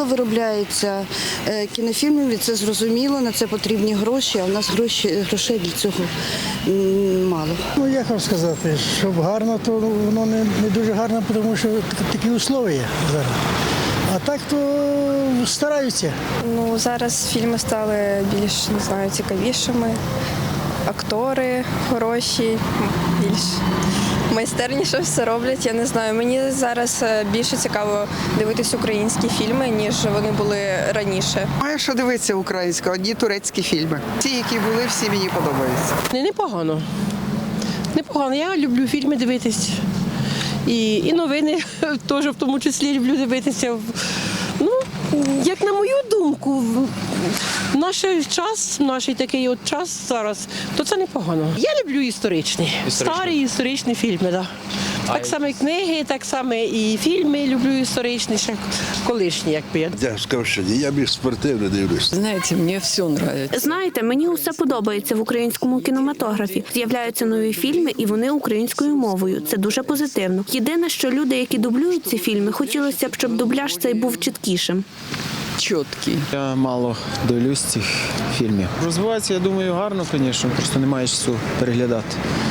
мало виробляється е, кінофільмів, і це зрозуміло, на це потрібні гроші, а в нас гроші, грошей для цього мало. Ну як вам сказати, щоб гарно, то воно не, не дуже гарно, тому що так- такі условия зараз. А так то стараються. Ну зараз фільми стали більш не знаю, цікавішими. Актори хороші, більш майстерніше все роблять. Я не знаю. Мені зараз е, більше цікаво дивитись українські фільми, ніж вони були раніше. Має що дивитися українська, одні турецькі фільми. Ті, які були, всі мені подобаються. Не, непогано. Непогано. Я люблю фільми дивитись. І, і новини теж в тому числі люблю дивитися. Ну, як на мою думку, наш час, наш такий от час зараз, то це непогано. Я люблю історичні, старі історичні фільми, да. Так само і книги, так само і фільми люблю історичні, ще колишні, якби я. Я сказав, що ні, я більш спортивно дивлюсь. Знаете, мне все нравится. Знаєте, мені усе подобається в українському кінематографі. З'являються нові фільми, і вони українською мовою. Це дуже позитивно. Єдине, що люди, які дублюють ці фільми, хотілося б, щоб дубляж цей був чіткішим. Четкий. Я мало дивлюсь цих фільмів. Розвивається, я думаю, гарно, звісно, просто немає часу переглядати.